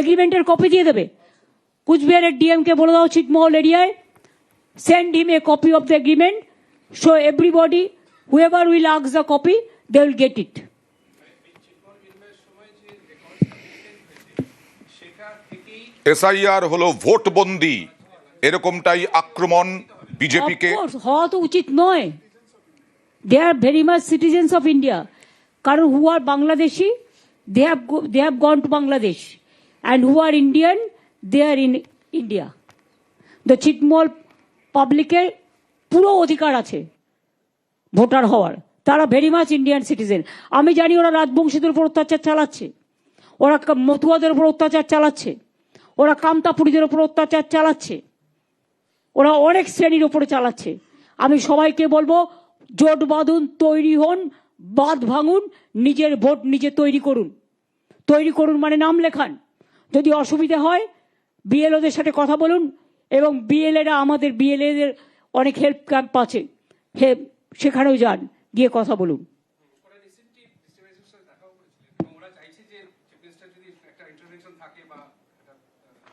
এগ্রিমেন্টের copy দিয়ে দেবে। কুচবিহারের ডিএমকে বলে দাও ছিটমহল এরিয়ায়। Send him a copy of the agreement. So everybody. Whoever will ask the copy they will get it. SIR হলো ভোটবন্দি এরকমটাই আক্রমণ বিজেপিকে। হওয়া তো উচিত নয়। They are very much citizens of India কারণ who are Bangladeshi they have they have gone to Bangladesh and who are Indian they are in India the ছিটমল পাবলিকের পুরো অধিকার আছে ভোটার হওয়ার। তারা ভেরি মাচ ইন্ডিয়ান সিটিজেন আমি জানি ওরা রাজবংশীদের উপর অত্যাচার চালাচ্ছে। ওরা মতুয়াদের উপর অত্যাচার চালাচ্ছে। ওরা কামতাপুরীদের উপর অত্যাচার চালাচ্ছে। ওরা অনেক শ্রেণির ওপরে চালাচ্ছে। আমি সবাইকে বলব, জোট বাঁধুন, তৈরি হন, বাঁধ ভাঙুন, নিজের ভোট নিজে তৈরি করুন। তৈরি করুন মানে নাম লেখান। যদি অসুবিধা হয় বিএলওদের সাথে কথা বলুন এবং বিএলএরা আমাদের বিএলএদের অনেক হেল্প ক্যাম্প আছে হে সেখানেও যান গিয়ে কথা বলুন।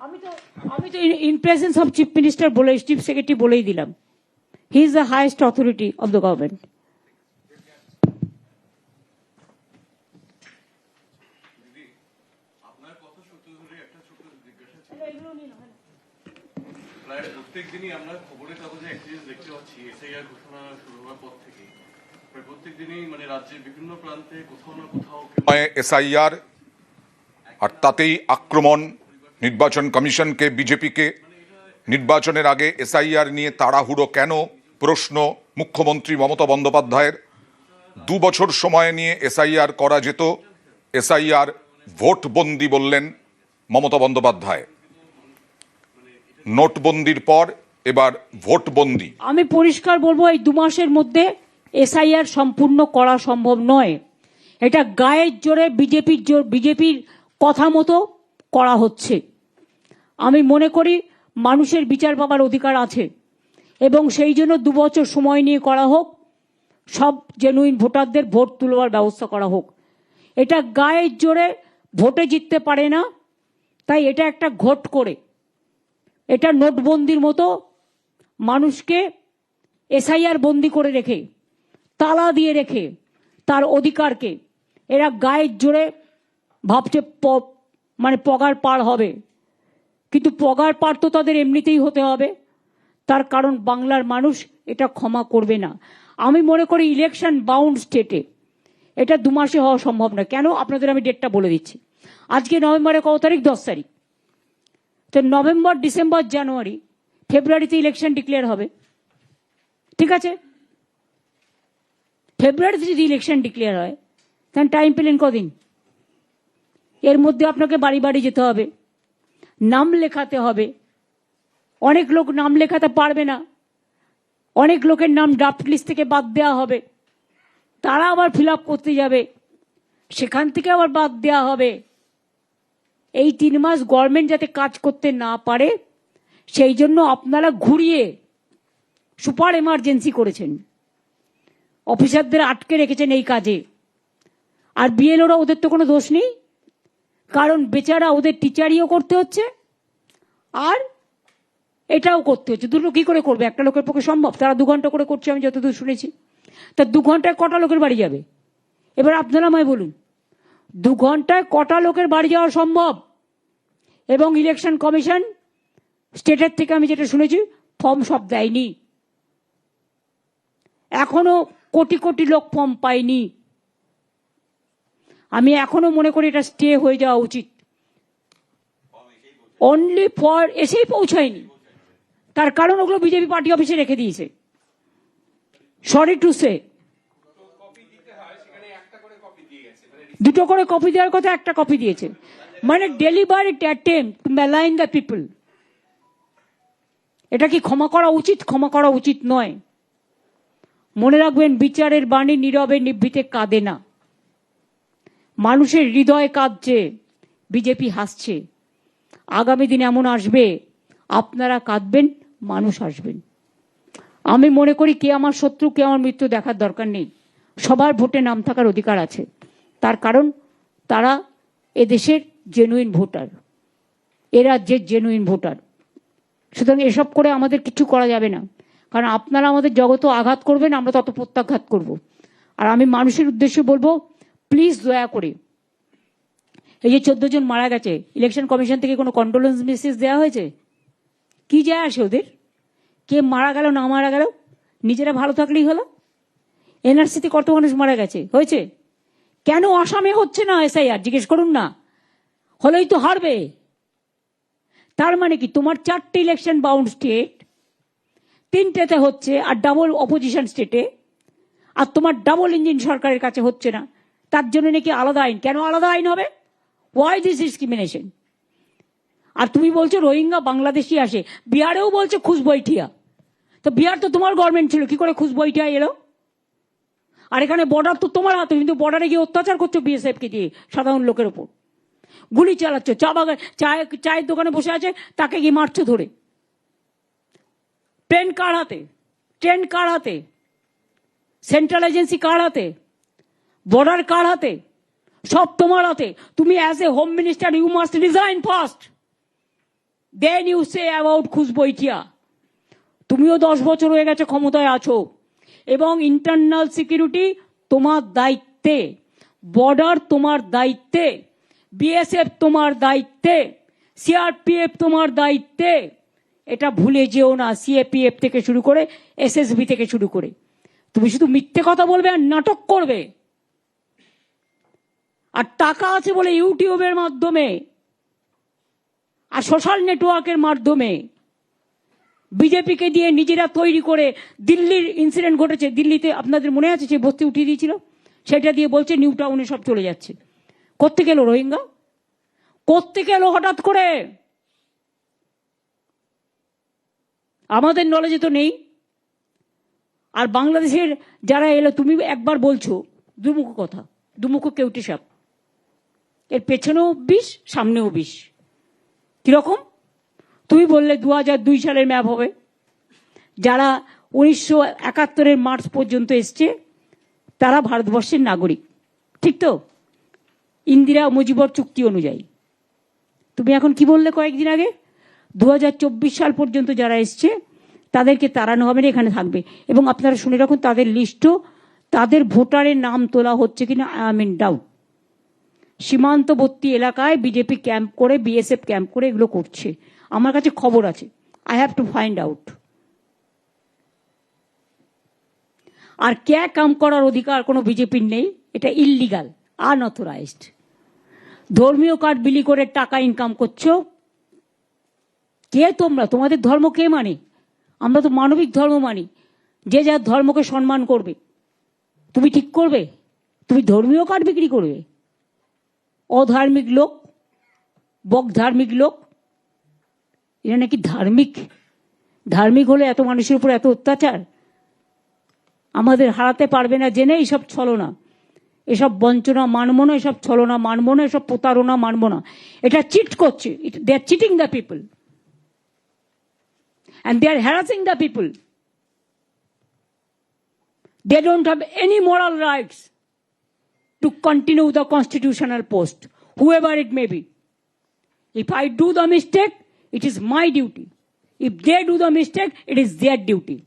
আমি তো আমি তো in presence of chief minister বলে চিফ সেক্রেটারি বলেই দিলাম। He is the highest authority of the government আপনার কথা সূত্র ধরে একটা ছোট জিজ্ঞাসা ছিল প্রায় প্রত্যেক দিনই আমরা খবরের কাগজে জিনিস দেখতে পাচ্ছি এসআইআর ঘোষণা শুরু হওয়ার পর থেকেই। প্রায় প্রত্যেক দিনই মানে রাজ্যের বিভিন্ন প্রান্তে কোথাও না কোথাও এসআইআর আর তাতেই আক্রমণ, নির্বাচন কমিশনকে বিজেপিকে নির্বাচনের আগে এসআইআর নিয়ে তাড়াহুড়ো কেন? প্রশ্ন মুখ্যমন্ত্রী মমতা বন্দ্যোপাধ্যায়ের। দু বছর সময় নিয়ে এসআইআর করা যেত। এসআইআর ভোটবন্দি বললেন মমতা বন্দ্যোপাধ্যায়। নোটবন্দির পর এবার ভোটবন্দি। আমি পরিষ্কার বলব, এই দু মাসের মধ্যে এসআইআর সম্পূর্ণ করা সম্ভব নয়। এটা গায়ের জোরে বিজেপির জোর বিজেপির কথা মতো করা হচ্ছে। আমি মনে করি মানুষের বিচার পাবার অধিকার আছে এবং সেই জন্য দু বছর সময় নিয়ে করা হোক, সব জেনুইন ভোটারদের ভোট তুলবার ব্যবস্থা করা হোক। এটা গায়ের জোরে ভোটে জিততে পারে না, তাই এটা একটা ঘোট করে। এটা নোটবন্দির মতো মানুষকে এসআইআর বন্দি করে রেখে, তালা দিয়ে রেখে তার অধিকারকে এরা গায়ের জোরে ভাবছে মানে পগার পার হবে। কিন্তু পগার পার তো তাদের এমনিতেই হতে হবে। তার কারণ বাংলার মানুষ এটা ক্ষমা করবে না। আমি মনে করি ইলেকশন বাউন্ড স্টেটে এটা দু মাসে হওয়া সম্ভব না কেন? আপনাদের আমি ডেটটা বলে দিচ্ছি। আজকে নভেম্বরের কত তারিখ? দশ তারিখ। তো নভেম্বর, ডিসেম্বর, জানুয়ারি, ফেব্রুয়ারিতে ইলেকশন ডিক্লেয়ার হবে। ঠিক আছে? ফেব্রুয়ারিতে যদি ইলেকশন ডিক্লেয়ার হয় তাহলে টাইম পেলেন কদিন? এর মধ্যে আপনাকে বাড়ি বাড়ি যেতে হবে, নাম লেখাতে হবে। অনেক লোক নাম লেখাতে পারবে না। অনেক লোকের নাম ড্রাফট লিস্ট থেকে বাদ দেওয়া হবে। তারা আবার ফিল করতে যাবে। সেখান থেকে আবার বাদ দেওয়া হবে। এই তিন মাস গভর্নমেন্ট যাতে কাজ করতে না পারে, সেই জন্য আপনারা ঘুরিয়ে সুপার এমার্জেন্সি করেছেন। অফিসারদের আটকে রেখেছেন এই কাজে। আর বিএলওরা ওদের তো কোনো দোষ নেই, কারণ বেচারা ওদের টিচারিও করতে হচ্ছে, আর এটাও করতে হচ্ছে। দুটো কি করে করবে? একটা লোকের পক্ষে সম্ভব? তারা দু ঘণ্টা করে করছে, আমি যতদূর শুনেছি। তা দু ঘন্টায় কটা লোকের বাড়ি যাবে? এবার আপনারা আমায় বলুন। দু ঘন্টায় কটা লোকের বাড়ি যাওয়া সম্ভব? এবং ইলেকশন কমিশন স্টেটের থেকে আমি যেটা শুনেছি ফর্ম সব দেয়নি। এখনও কোটি কোটি লোক ফর্ম পায়নি। আমি এখনও মনে করি এটা স্টে হয়ে যাওয়া উচিত। অনলি ফর এসেই পৌঁছায়নি। তার কারণ ওগুলো বিজেপি পার্টি অফিসে রেখে দিয়েছে। সরি টু সে কপি দিতে হয় সেখানে একটা করে কপি দিয়ে গেছে মানে দুটো করে কপি দেওয়ার কথা, একটা কপি দিয়েছে। মানে deliberate attempt to malign the people এটা কি ক্ষমা করা উচিত? ক্ষমা করা উচিত নয়। মনে রাখবেন, বিচারের বাণী নীরবে নিভৃতে কাঁদে না। মানুষের হৃদয় কাঁদছে, বিজেপি হাসছে। আগামী দিন এমন আসবে, আপনারা কাঁদবেন, মানুষ আসবেন। আমি মনে করি কে আমার শত্রু, কে আমার মৃত্যু দেখার দরকার নেই। সবার ভোটে নাম থাকার অধিকার আছে। তার কারণ, তারা এদেশের জেনুইন ভোটার এ রাজ্যের জেনুইন ভোটার সুতরাং এসব করে আমাদের কিছু করা যাবে না। কারণ আপনারা আমাদের জগত আঘাত করবেন, আমরা তত প্রত্যাঘাত করব। আর আমি মানুষের উদ্দেশ্যে বলব প্লিজ দয়া করে। এই যে চোদ্দ জন মারা গেছে ইলেকশন কমিশন থেকে কোনো কন্ডোলেন্স মেসেজ দেওয়া হয়েছে? কি যায় আসে ওদের? কে মারা গেল, না মারা গেল? নিজেরা ভালো থাকলেই হলো? এনআরসিতে কত মানুষ মারা গেছে? হয়েছে? কেন আসামে হচ্ছে না এসআইআর? জিজ্ঞেস করুন না। হলেই তো হারবে। তার মানে কি? তোমার চারটে ইলেকশন বাউন্ড স্টেট তিনটেতে হচ্ছে আর ডাবল অপোজিশন স্টেটে আর তোমার ডাবল ইঞ্জিন সরকারের কাছে হচ্ছে না। তার জন্য নাকি আলাদা আইন। কেন আলাদা আইন হবে? ওয়াই দিস ডিসক্রিমিনেশন আর তুমি বলছো রোহিঙ্গা বাংলাদেশি আসে। বিহারেও বলছে খুশবৈঠিয়া। তো বিহার তো তোমার গভর্নমেন্ট ছিল। কি করে খুশবৈঠিয়া এলো? আর এখানে বর্ডার তো তোমার হাতে, কিন্তু বর্ডারে গিয়ে অত্যাচার করছ বিএসএফকে দিয়ে, সাধারণ লোকের ওপর গুলি চালাচ্ছ, চা বাগান, চায়, চায়ের দোকানে বসে আছে, তাকে গিয়ে মারছো ধরে। ট্রেন কার হাতে? ট্রেন কার হাতে? সেন্ট্রাল এজেন্সি কার হাতে? বর্ডার কার হাতে? সব তোমার হাতে। তুমি as a home minister you must resign first then you say about খুশবৈঠিয়া। তুমিও দশ বছর হয়ে গেছে ক্ষমতায় আছো। এবং ইন্টারনাল সিকিউরিটি তোমার দায়িত্বে বর্ডার তোমার দায়িত্বে বিএসএফ তোমার দায়িত্বে সিআরপিএফ তোমার দায়িত্বে। এটা ভুলে যেও না সিএপিএফ থেকে শুরু করে এসএসবি থেকে শুরু করে। তুমি শুধু মিথ্যে কথা বলবে আর নাটক করবে। আর টাকা আছে বলে ইউটিউবের মাধ্যমে, আর সোশ্যাল নেটওয়ার্কের মাধ্যমে। বিজেপিকে দিয়ে নিজেরা তৈরি করে দিল্লির ইনসিডেন্ট ঘটেছে। দিল্লিতে আপনাদের মনে আছে যে বস্তি উঠিয়ে দিয়েছিল? সেটা দিয়ে বলছে নিউ টাউনে সব চলে যাচ্ছে। কোত্থেকে এলো রোহিঙ্গা? করতে এলো হঠাৎ করে? আমাদের নলেজে তো নেই। আর বাংলাদেশের যারা এলো, তুমি একবার বলছো, দুমুখ কথা। দুমুখ কেউটি সাপ। এর পেছনেও বিষ, সামনেও বিষ। কীরকম? তুমি বললে দু দুই সালের ম্যাপ হবে। যারা উনিশশো একাত্তরের মার্চ পর্যন্ত এসছে, তারা ভারতবর্ষের নাগরিক। ঠিক তো? ইন্দিরা মুজিবর চুক্তি অনুযায়ী। তুমি এখন কি বললে কয়েকদিন আগে? দু হাজার চব্বিশ সাল পর্যন্ত যারা এসছে, তাদেরকে তাড়ানো হবে না, এখানে থাকবে। এবং আপনারা শুনে রাখুন, তাদের লিস্টও তাদের ভোটারের নাম তোলা হচ্ছে কিনা, আই এম ইন ডাউট। সীমান্তবর্তী এলাকায় বিজেপি ক্যাম্প করে, বিএসএফ ক্যাম্প করে এগুলো করছে। আমার কাছে খবর আছে। I have to find out আর ক্যা কাম করার অধিকার কোনো বিজেপির নেই? এটা ইললিগাল আনঅথরাইজড ধর্মীয় কার্ড বিলি করে টাকা ইনকাম করছ? কে তোমরা? তোমাদের ধর্ম কে মানে? আমরা তো মানবিক ধর্ম মানি। যে যার ধর্মকে সম্মান করবে। তুমি ঠিক করবে? তুমি ধর্মীয় কার্ড বিক্রি করবে? অধার্মিক লোক বক ধার্মিক লোক এরা নাকি ধার্মিক? ধার্মিক হলে এত মানুষের উপর এত অত্যাচার? আমাদের হারাতে পারবে না জেনে এইসব ছলনা এসব বঞ্চনা মানব না এসব ছলনা মানব না এসব প্রতারণা মানব না। এটা চিট করছে। They are cheating the people and they are harassing the people they don't have any moral rights to continue the constitutional post, whoever it may be If I do the mistake, it is my duty. If they do the mistake, it is their duty.